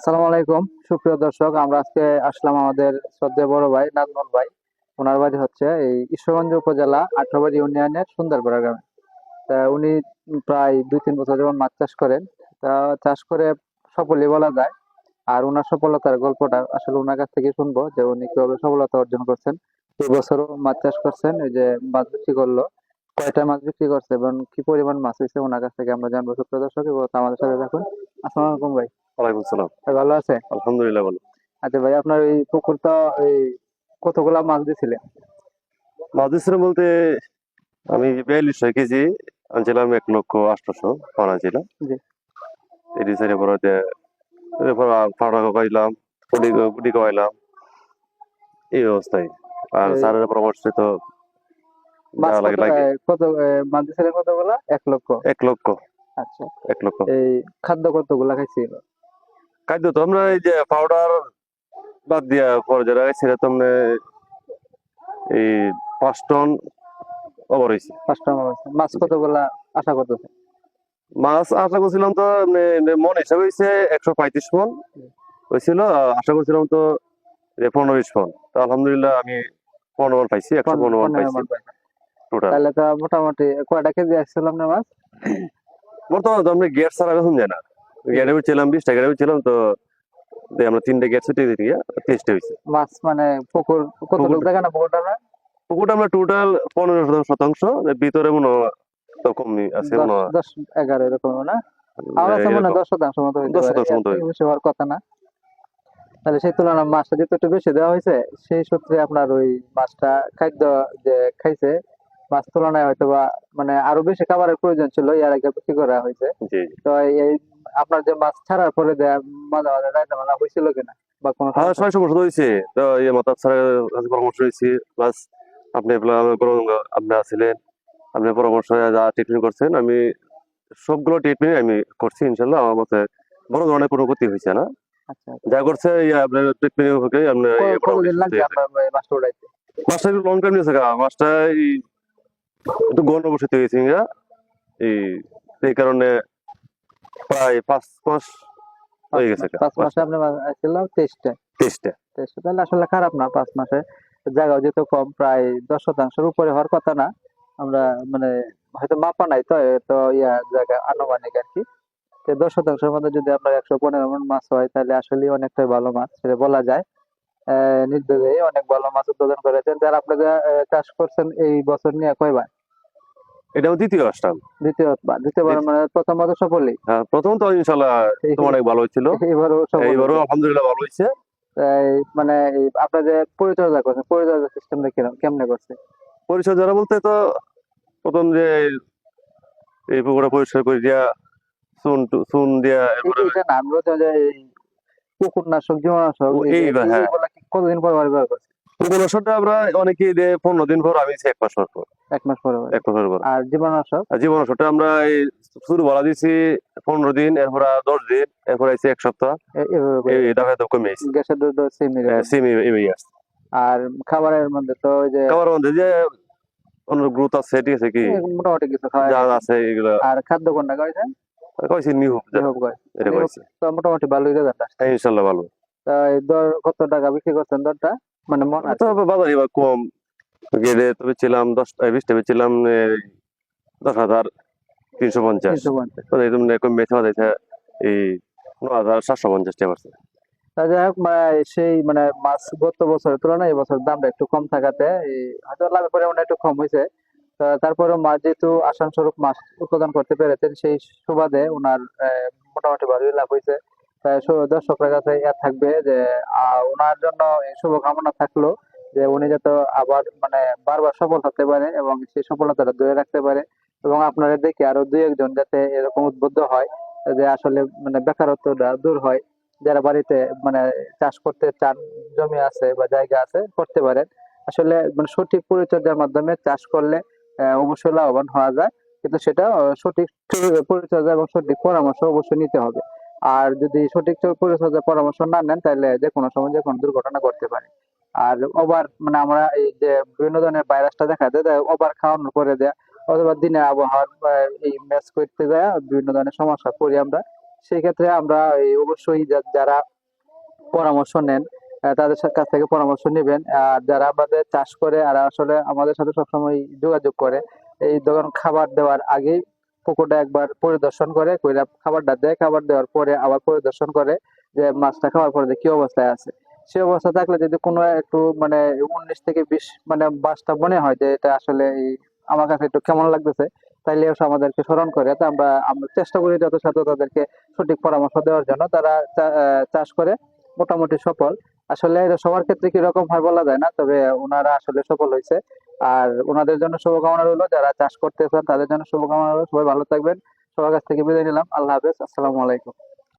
আসসালামু আলাইকুম। সুপ্রিয় দর্শক, আমরা আজকে আসলাম আমাদের শ্রদ্ধেয় বড় ভাই নাজমুল ভাই। ওনার বাড়ি হচ্ছে এই ঈশ্বরগঞ্জ উপজেলা আঠারোবাড়ি ইউনিয়নের সুন্দরপাড়া গ্রামে। তা উনি প্রায় দুই তিন বছর যেমন মাছ চাষ করেন। তা চাষ করে সফলই বলা যায়। আর ওনার সফলতার গল্পটা আসলে ওনার কাছ থেকে শুনব যে উনি কীভাবে সফলতা অর্জন করছেন। এই বছরও মাছ চাষ করছেন এই যে মাছ বিক্রি করল। কয়টা মাছ বিক্রি করছে এবং কি পরিমাণ মাছ হয়েছে ওনার কাছ থেকে আমরা জানব। সুপ্রিয় দর্শক আমাদের সাথে থাকুন। আসসালামু আলাইকুম ভাই। ওয়ালাইকুম সালাম ভালো আছে? আলহামদুলিল্লাহ ভালো। আচ্ছা ভাই আপনার এই পুকুরটা এই কতগুলা মাছ দিছিলেন মাছ দিচ্ছিলাম বলতে আমি বিয়াল্লিশশো কেজি আনছিলাম এক লক্ষ আটশোশো পাওয়া ছিল এটি সাইডে পরে ফাটা খাইলাম কুটি কুটি খাওয়াইলাম এই অবস্থায়। আর স্যারের পরামর্শ তো কত- মাছ দিছিলেন কতগুলা? এক লক্ষ। এক লক্ষ। আচ্ছা। এক লক্ষ। এই খাদ্য কতগুলা খাইছিল খাদ্য তো আমরা এই যে পাউডার বাদ দিয়া পরে যারা সেটা তো আমরা এই পাঁচ টন ওভার হয়েছে। মাছ আছে। মাছ কতগুলা আশা করতেছে? মাছ আশা করছিলাম তো এমনি এমনি মন হিসাবে হয়েছে একশো পঁয়ত্রিশ মন। হয়েছিল আশা করছিলাম তো পনেরো বিশ মন। তো আলহামদুলিল্লাহ আমি পনেরো মন পাইছি একশো পনেরো মন পাইছি। টোটাল তাহলে তো মোটামুটি কয়টা কেজি আসছিল আপনার মাছ? বর্তমানে তো আমরা গেট ছাড়া এখন যায় না। ছিলাম বিশ টাকা ছিলাম তো আমরা তিনটে গেট ছুটে গিয়ে তেইশটা হয়েছে মাছ মানে পুকুর পুকুর- জায়গা না পুকুরটা পুকুরটা আমরা টোটাল পনেরো শতাংশ শতাংশ ভিতরে মনে তো আছে মনে দশ- এগারো এরকম না? আমার কাছে মনে হয় দশ শতাংশ মতো দশ শতাংশ মতো বেশি হওয়ার কথা না। তাহলে সেই তুলনায় মাছটা যেহেতু একটু বেশি দেওয়া হয়েছে সেই সূত্রে আপনার ওই মাছটা খাদ্য যে খাইছে মাছ তুলনায় হয়তো বা মানে আরও বেশি খাবারের প্রয়োজন ছিল এর আগে বিক্রি করা হয়েছে। তো এই আপনার যে মাছ ছাড়ার পরে মাঝে মাঝে রাইতে মালা হয়েছিল কিনা? বা কোনো হ্যাঁ সমস্যা? সমস্যা হয়েছে তো ইয়ে মাতাব স্যারের কাছে পরামর্শ হয়েছে প্লাস আপনি আপনি আসছিলেন আপনি পরামর্শ যা ট্রিটমেন্ট করছেন আমি সবগুলো ট্রিটমেন্ট আমি করছি ইনশাল্লাহ। আমার মতে বড় ধরনের কোনো ক্ষতি হয়েছে না। আচ্ছা যা করছে আপনার ট্রিটমেন্ট আপনার মাছটা লং টাইম নিয়েছে মাছটা একটু গণ এই কারণে প্রায় পাঁচ মাস হয়ে গেছে পাঁচ মাসে আপনি মাছ তেইশটা। তেইশটা। তেইশটা তাহলে আসলে খারাপ না পাঁচ মাসে জায়গাও যেহেতু কম প্রায় দশ শতাংশের উপরে হওয়ার কথা না। আমরা মানে হয়তো মাপা নাই তো তো ইয়া জায়গা আনুমানিক আর কি। তো দশ শতাংশের মধ্যে যদি আপনার একশো পনেরো মন মাছ হয় তাহলে আসলে অনেকটাই ভালো মাছ সেটা বলা যায়। আহ নির্দ্বিধায় অনেক ভালো মাছ উৎপাদন করেছেন। যারা আপনারা চাষ করছেন এই বছর নিয়ে কয়বার? এটা আমার দ্বিতীয় আসলাম দ্বিতীয়বার দ্বিতীয়বার মানে প্রথমত সফলই। হ্যাঁ প্রথম তো অনেক ভালো হচ্ছিল এইবারও সফল এইবারও আলহামদুলিল্লাহ ভালো হয়েছে। মানে আপনার যে পরিচর্যা করছেন পরিচর্যা সিস্টেমটা কীরকম কেমনে করছে? পরিচর্যা বলতে তো প্রথম যে এই পুকুরটা পরিষ্কার করে দিয়া চুন চুন দিয়া এটা না আমি বলতে যে এই বা, হ্যাঁ। কতদিন পর পর ব্যবহার করছে ওষুধটা আমরা পনেরো দিন পর আমি এক মাস পর এক মাস পরে এক পর আর জীবাণুনাশক? আর জীবন ওষুধটা আমরা এই শুরু বলা দিছি পনেরো দিন এরপর দশ দিন এরপর এক সপ্তাহ। এ- এভাবে করে। এই দামে তো কমে গ্যাসের সিম আসছে আর খাবারের মধ্যে তো ওই যে মধ্যে যে অন্য গ্রোথ আছে ঠিক আছে কি? মোটামুটি কিছু খাওয়া আছে এগুলো আর খাদ্য কোনটা খাইছেন কইছি নিউ এটা কইছি। তো মোটামুটি ভালোই রেজাল্ট আসছে। হ্যাঁ, ভালো। তা দর কত টাকা বিক্রি করছেন দরটা? মানে মন তো বাজার এবার কম। গেলে তবে ছিলাম দশ বিশ টাকা ছিলাম দশ হাজার তিনশো পঞ্চাশ। তো এই ন হাজার সাতশো পঞ্চাশ টাকা পারছে যাই হোক মানে সেই মানে মাছ গত বছরের তুলনায় এই বছর দামটা একটু কম থাকাতে হয়তো লাভের পরিমাণ একটু কম হয়েছে। তারপরে মাছ যেহেতু আসান স্বরূপ মাছ উৎপাদন করতে পেরেছেন সেই সুবাদে ওনার মোটামুটি ভালোই লাভ হয়েছে। দর্শকদের কাছে ইয়া থাকবে যে ওনার জন্য শুভকামনা থাকল যে, উনি যাতে আবার মানে বারবার সফল হতে পারে এবং সেই সফলতাটা ধরে রাখতে পারে এবং আপনারা দেখে আরও দুই একজন যাতে এরকম উদ্বুদ্ধ হয়, যে আসলে মানে বেকারত্বটা দূর হয়, যারা বাড়িতে মানে চাষ করতে চান, জমি আছে বা জায়গা আছে, করতে পারেন। আসলে মানে সঠিক পরিচর্যার মাধ্যমে চাষ করলে অবশ্যই লাভবান হওয়া যায়। কিন্তু সেটা সঠিক পরিচর্যা এবং সঠিক পরামর্শ অবশ্যই নিতে হবে। আর যদি সঠিক পরিচর্যা পরামর্শ না নেন, তাহলে যে কোনো সময় যে কোনো দুর্ঘটনা ঘটতে পারে। আর ওভার মানে আমরা এই যে বিভিন্ন ধরনের ভাইরাসটা দেখা যায় ওভার খাওয়ানোর পরে দেয়া অথবা দিনে আবহাওয়ার এই ম্যাচ করতে দেয়া বিভিন্ন ধরনের সমস্যা পড়ি আমরা সেই ক্ষেত্রে আমরা এই অবশ্যই যারা পরামর্শ নেন তাদের কাছ থেকে পরামর্শ নেবেন। আর যারা আমাদের চাষ করে, আর আসলে আমাদের সাথে সবসময় যোগাযোগ করে, এই দোকান খাবার দেওয়ার আগেই পুকুরটা একবার পরিদর্শন করে, কইরা খাবারটা দেয়, খাবার দেওয়ার পরে আবার পরিদর্শন করে যে মাছটা খাওয়ার পরে কি অবস্থায় আছে। সে অবস্থা থাকলে যদি কোনো একটু মানে উনিশ থেকে বিশ মানে বাসটা মনে হয় যে এটা আসলে আমার কাছে একটু কেমন লাগতেছে, তাইলে আমাদেরকে স্মরণ করে। তো আমরা আমরা চেষ্টা করি যত সাথে তাদেরকে সঠিক পরামর্শ দেওয়ার জন্য। তারা চাষ করে, মোটামুটি সফল। আসলে সবার ক্ষেত্রে কি রকম হয় বলা যায় না, তবে ওনারা আসলে সফল হয়েছে। আর ওনাদের জন্য শুভকামনা রইল, যারা চাষ করতে চান তাদের জন্য শুভকামনা রইল। সবাই ভালো থাকবেন। সবার কাছ থেকে বিদায় নিলাম। আল্লাহ হাফেজ। আসসালামু আলাইকুম।